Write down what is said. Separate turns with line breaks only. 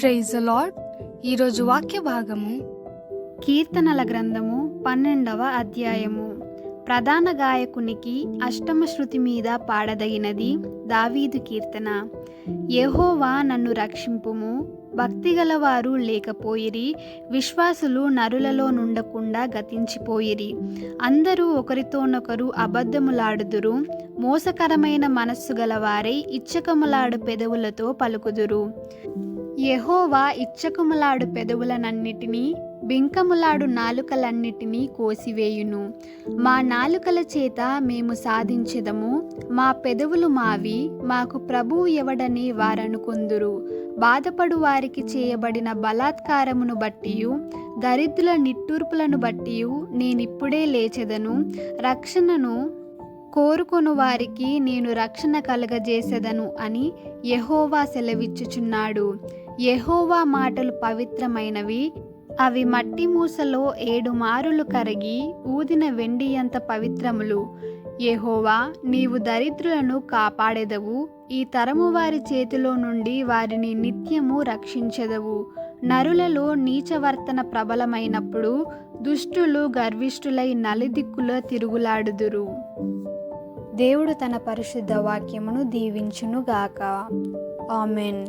Praise lord ఈరోజు వాక్య భాగము
కీర్తనల గ్రంథము పన్నెండవ అధ్యాయము. ప్రధాన గాయకునికి అష్టమ శృతి మీద పాడదగినది దావీదు కీర్తన. యెహోవా నన్ను రక్షింపుము భక్తిగలవారు లేకపోయిరి విశ్వాసులు నరులలో నుండకుండా గతించిపోయిరి. అందరూ ఒకరితోనొకరు అబద్ధములాడుదురు మోసకరమైన మనస్సు గలవారై ఇచ్చకములాడు పెదవులతో పలుకుదురు. యెహోవా ఇచ్చకుములాడు పెదవులనన్నిటినీ బింకములాడు నాలుకలన్నిటినీ కోసివేయును. మా నాలుకల చేత మేము సాధించెదము. మా పెదవులు మావి. మాకు ప్రభువు ఎవడని వారనుకొందురు. బాధపడు వారికి చేయబడిన బలాత్కారమును బట్టియు దరిద్రుల నిట్టూర్పులను బట్టియు నేనిప్పుడే లేచెదను. రక్షణను కోరుకొను వారికి నేను రక్షణ కలగజేసెదను అని యహోవా సెలవిచ్చుచున్నాడు. యెహోవా మాటలు పవిత్రమైనవి. అవి మట్టి మూసలో ఏడు మారులు కరిగి ఊదిన వెండి అంత పవిత్రములు. యెహోవా నీవు దరిద్రులను కాపాడెదవు. ఈ తరము వారి చేతిలో నుండి వారిని నిత్యము రక్షించెదవు. నరులలో నీచవర్తన ప్రబలమైనప్పుడు దుష్టులు గర్విష్ఠులై నలిదిక్కుల తిరుగులాడుదురు. దేవుడు తన పరిశుద్ధ వాక్యమును దీవించునుగాక. ఆమెన్.